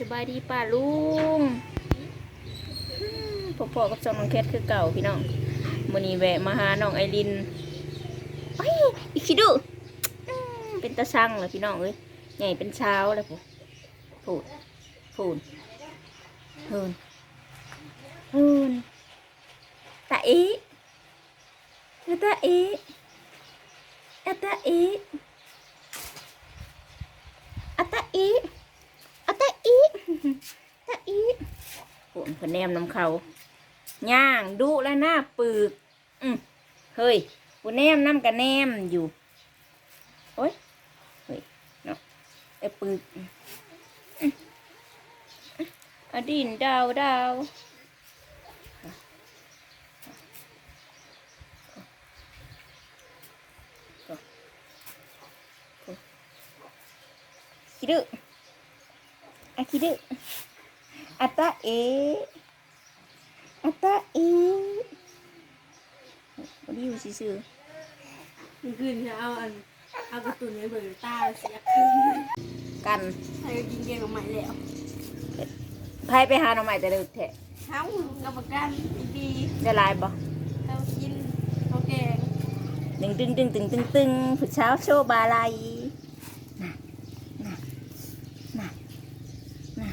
สบายดีป้าลุงพ่อพ่อกับจองน้องแคทคือเก่าพี่น้องมื้อนี้แวะมาหาน้องไอรินไอ้ยอีคิดูอื้อเป็นตาช่างเลยพี่น้องเอ้ยใหญ่เป็นเช้าแล้วพูพูดพูดพูดพูดตาอีตาอีตาอีอะตาอีอะตะ อีตะอีโหนพนแนมน้ำเขาย่างดุแล้วหน้าปึก อืมเฮ้ยกูแนมน้ำกับแนมอยู่ โอ้ย เฮ้ย เนาะไอ้ปึกอืมอืมอะดินดาวดาวคิดดู อาคิดอัตตาเอ อัตตาเอวันนี้อยู่ซื่อมันคืนจะเอาอันเอากระตุนในเบอร์ตาเสียๆกันใครก็กินเกงกับใหม่แล้วไพ่ไปหาหน่อใหม่แต่เด็กแท้เท้ากับประกันดีได้หลายบ่เขากินเขาแกงตึงตึงตึงตึงตึงตึงผู้เช้าโชว์บาลัยน่ะน่ะน่ะน่ะน่ะ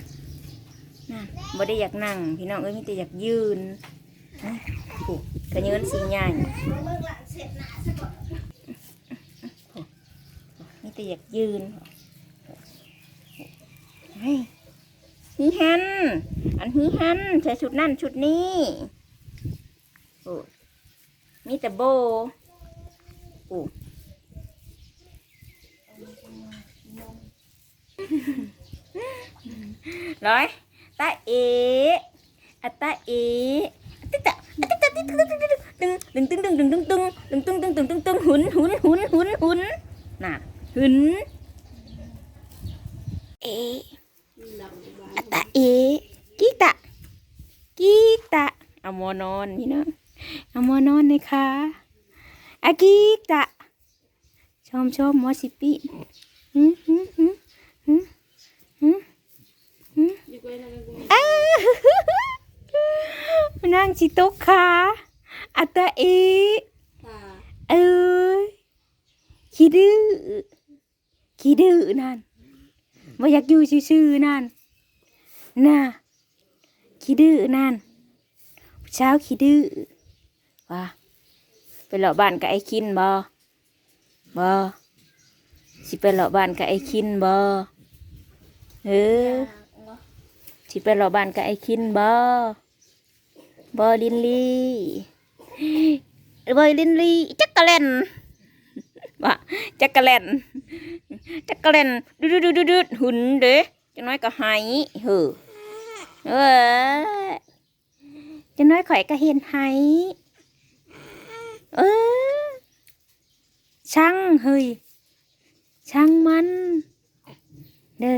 บ่ได้อยากนั่ง พี่น้องเอ้ยมีแต่อยากยืนกระเยินสีใหญ่มีแต่อยากยืนฮีฮัน อันฮีฮันใส่ชุดนั่นชุดนี้มีแต่โบโอ้ร้อย ตาเออะตาเออะตะอะตะอะตะตึงตึงตึงตึงตึงตึงตึงตึงตึงตึงตึงตึงหุนหุนหุนหุนหุนน่ะหุนเอหลับในบ้านอะตาเอกีตะกีตะเอามอนอนนี่เนาะเอามอนอนเลยค่ะอากีตะชมชมมอสิปีหืมหืมหืมหืมหืมหืม อยู่ไว้แล้วก็ อ้าว นั่งจิตกขาอัตตาเอตาเอ้ยขี้ดื้อขี้ดื้อนั่นไม่อยากอยู่ซื่อๆนั่นน่ะขี้ดื้อนั่นเช้าขี้ดื้อว่าไปเลาะบ้านกับไอ้คินบ่บ่สิไปเลาะบ้านกับไอ้คินบ่เออสิไปรอบ้านกับไอ้คินบ่ บ่ลินลี่บ่ลินลี่จักกะเลนบ่จักกะเลนจักกะเลนดุดดุดดุดดุดหุ่นเด้จังน้อยก็หายเฮ้อเอ้ยจังน้อยข่อยก็เห็นหายเออช่างเฮ้ยช่างมัน เด้อ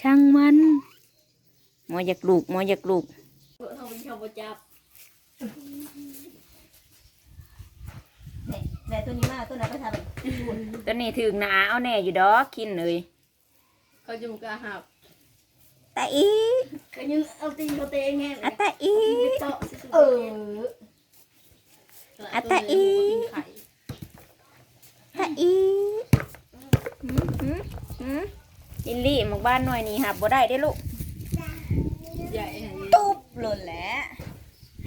ช่างมันหมออยากลูกหมออยากลูกเขาเป็นชาวประจับ แต่ตัวนี้มาตัวนั้นก็ทำตัวนี้ถึงหนาเอาแน่อยู่ดอกกินเลยเขาจุ่มกระหับตาอีก็ยังเอาตีนเขาเตะแง่อะตาอีเตาะเอออะตะอีไข่ตาอีหืมหืมหืมลิลลี่หมาบ้านหน่อยนี่หับบ่ได้ได้อลูกใหญ่ตุ๊บหล่นแล้ว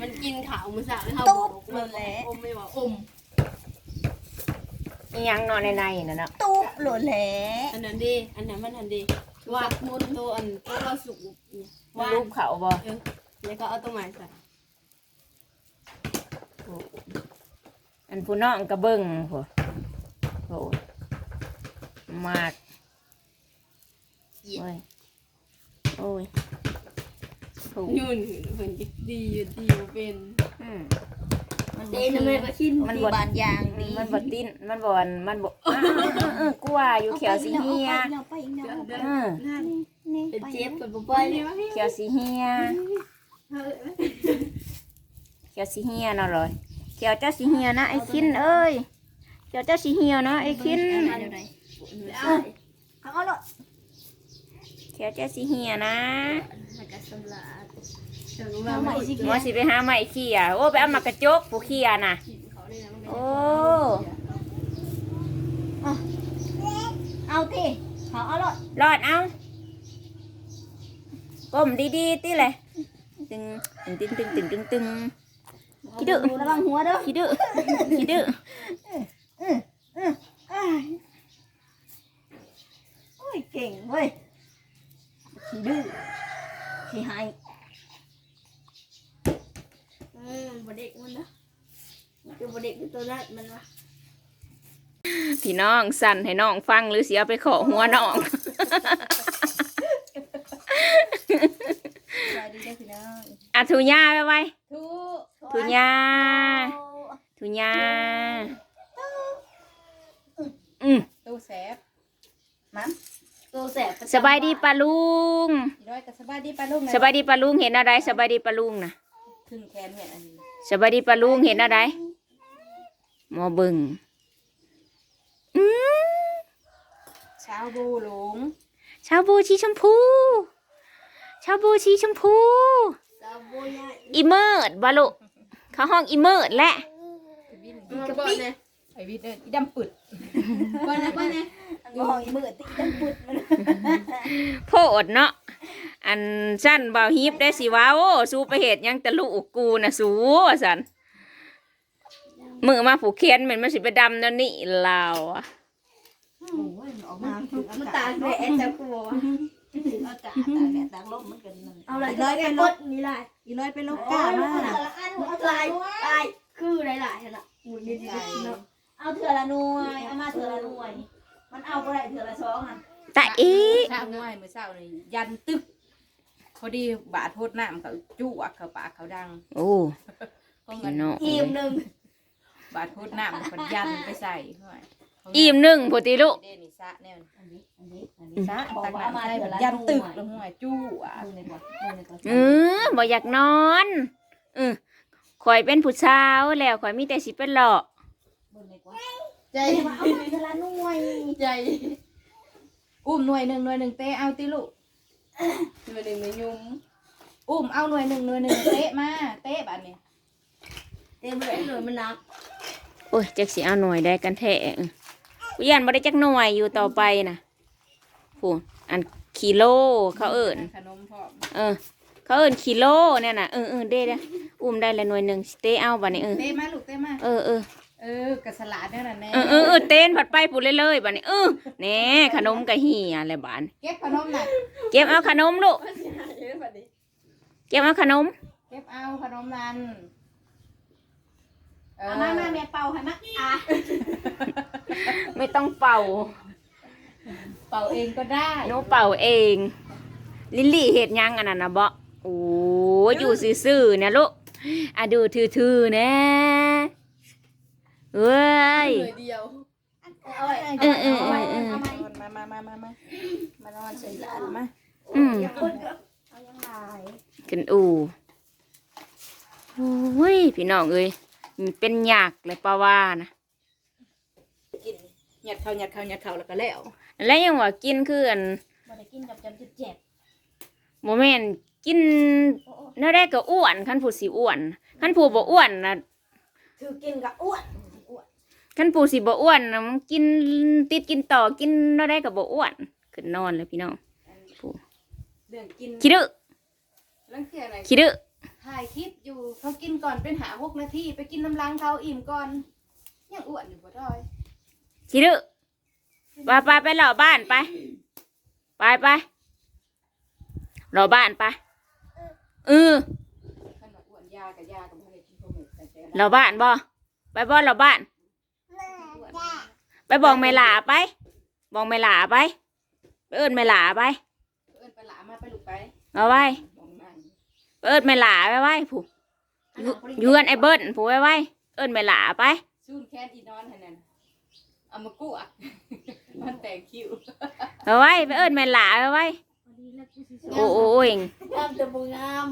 มันกินขาวมือสาวแล้วเขาตุ๊บอกบว่าเลยอมไม่ว่าอมอีหยังนอนในในน่ะเนาะตุ๊บหล่นแหละอันนั้นดีอันนั้นมันอันดีวาดมุนตัวอันตัวเราสุกเนี่ยมันวาดรูปเขาบ่เออแล้วก็เอาตัวใหม่ใส่อันผู้น้องกระเบิ้งโหโหมากโอ้ยโอ้ย โหยุ่นเพิ่นจะดีอยู่ดีบ่เป็นอืมมันเดนเมย์ก็ชินมันที่บดบานยางดีมันบดติ้นมันบอนมันบอ้าวเออกูว่าอยู่เขียวสีเฮียเราไปอีกแล้วเดินเออนั่นนี่เป็นไปเจ็บเป็นบ่ไปเลยเขียวสีเฮียเออเขียวสีเฮียเนาะเลยเขียวเจ้าสีเฮียนะไอ้คินเอ้ยเขียวเจ้าสีเฮียนะไอ้คินเอาเดี๋ยวไหนเอาเอาหลดแขวจะสิเหียนะ มันก็สำลัก เดี๋ยวรู้ว่าไม่สิหมอสิไปหาไม้เขี่ยโอ้ไปเอามากระจกผู้เขี่ยน่ะกินเขาเลยนะมันโอ้ เอาติเขาเอารถรอดเอาก้มดีๆติเลยตึงตึงตึงตึงตึงตึงตึงคิดดื้อระวังหัวเด้อคิดดื้อคิดดื้ออ้ายโอ้ยเก่งเว้ยขี้ดื้อขี้หายเออบเด็กมันนะคือบเด็กคือตัวนั้นมันวะพี่น้องสั่นให้น้องฟังหรือเสียไปขอหัวน้อง สวัสดีเด้อพี่น้องอะทุญาไปไว้ทุกทุญาทุญาอืมตู้แสบมันตัวแสบสบายดีปะลุงอีร้อยกับสบายดีปลาลูกนะสบายดีปะลุงเห็นอะไรสบายดีปะลุงนะ ขึ้นแขนเห็นอันนี้สบายดีปะลุงเห็นอะไรหมอเบึงอืมเช้าบูหลงชาบูชีชมพู ชาบูชีชมพูซาโบยาอีเมิร์ดบาลุเขาห้องอีเมิร์ดแหละ กระป๋องเนี่ยไอวิทย์เนี่ยอีดำปึดก้อนนะก้อนนะมองอีมือตีดำปึดมันโพดเนาะ อันสั้นเบาฮิปได้สิว้าโอ้สู้ไปเหตุยังแต่ลูกกูนะสู้ว่าสันมือมาผูกเคียนเหมือนมันสิไปดำนั่นนี่ลาวอะออกมาถึงมันตากแดดจะกลัวถึงอากาศตากแดดตากลมมันกันนั่นเอาอะไรอีร้อยเป็นกลดบนี่ลายอีร้อยเป็นลบโอ้ก้ายมามันละอันลายลายคือหลายๆนะหมุนดีๆเนาะเอาเถื่อละหน่วยเอามาเถื่อละหน่วย มันเอาไปได้เถื่อละสองอะตาอีข้าวง่ายมือเศร้านี่ยันตึ กพอดีบาดโทษน้ำเขาจุกเขาปากเขาดังโอ้ก็พี่เงินน้องทีมหนึ่งบาดโทษน้ำมันยันไปใส่ห้อยอิ่มหนึ่งพอตีลูกเดนิสะเนี่ยอันนี้อันนี้อันนี้สะบอกตักว่าเอามาน้ำใส่เถื่อละยันตึกหแล้น่ววยห้อยจู้อะดูในก่อนดูในก่อนเออบ่อยากนอนเออข่อยเป็นผู้สาวแล้วข่อยมีแต่สิเป็นหลอกดูในก่อนใจเอามาเถื่อละหน่วยใจอุ้มหน่วยหนึ่งหน่วยหนึ่งเตะเอาติลูก มาหนึ่งมายุ่มอุ้มเอาหน่วยหนึ่งหน่วยหนึ่งเตะมาเตะบัดนี้เต็มเลยหน่วยมันนักโอ้ยจักสิเอาหน่วยได้กันแท้เออกูยันบ่ได้จักหน่วยอยู่ต่อไปนะพูนอันกิโลเขาเอิ้นขนมพร้อมเออ เขาเอิ้นกิโลเนี่ยน่ะเออเออเด้เด้ออุ้มได้ละหน่วยหนึ่งสิเตะเอาบัดนี้เออเตะมาลูกเตะมาเออเออ เออกระสลัดเนี่ยน่ะแน่เออเออเออเต้นผัดไปปูเลยเลยๆบัดนี้เออแหน่ขนมกะเฮียอะไรบานเก็บขนมน่ะเก็บเอาขนมลูกเสียหายเยอะแบบนี้เก็บเอาขนม เก็บเอาขนมนั้นเออเอามามาแม่เป่าให้มาอะไม่ต้องเป่าเป่าเองก็ได้หนูเป่าเอง ลิลลี่เห็ดหยังอันนั้นนะบ่โอ้ยอยู่ซื่อๆเนี่ยลูกอะดูทื่อๆนะ เว้ย หน่วยเดียวเอาไว้เออเออเออเออเอาไว้มามามา มา มามานอนใส่หลานมาอืมเอายังไงขึ้นอูโอ้ยพี่น้องเอ้ยมันเป็นยากเลยปาว่านะกินหยัดเข้าหยัดเข้าหยัดเข้าแล้วก็แล้วแล้วยังว่ากินคืออันบ่ได้กินกับจำจุดเจ็บโมเมนกินเนื้อได้ก็อ้วนขั้นผู้สิอ้วนขั้นผู้บ่อ้วนนะถือกินกับอ้วน ขั้นผู้สิบ่อ้วนนะมันกินติดกินต่อกินเนื้อได้ก็บ่อ้วนขึ้นนอนเลยพี่น้องเรื่องกินคิดดื้อเรื่องเที่ยอะไรคิดดื้อถ่ายคลิปอยู่เขากินก่อนเป็นหาหกนาทีไปกินน้ำล้างเขาอิ่มก่อนยังอ้วนอยู่บ่ด้อยคิดดื้อไปไปไปหล่อบ้านไปไปไปหล่อบ้านไปเออขนมอ้วนยากับยากับอะไรกินพวกหมูแต่แต่หล่อบ้านบ่ไปบ่หล่อบ้านไป บอกแม่หลาไป บอกแม่หลาไป ไปเอิ้นแม่หลาไปเอิ้นไปหลามาไปลูกไปเอาไว้มองนั่นเอิ้นแม่หลาไปไว้ผู้อยู่อยู่เอิ้นไอ้เบิ้ลผู้ไว้ไว้เอิ้นแม่หลาไปซูนแค้นอีนอนให้นั่นเอามากู้อะมันแต่งคิวเอาไว้ไปเอิ้นแม่หลาไปไว้โอ้โอ้โอ้ยงามแต่บูงาม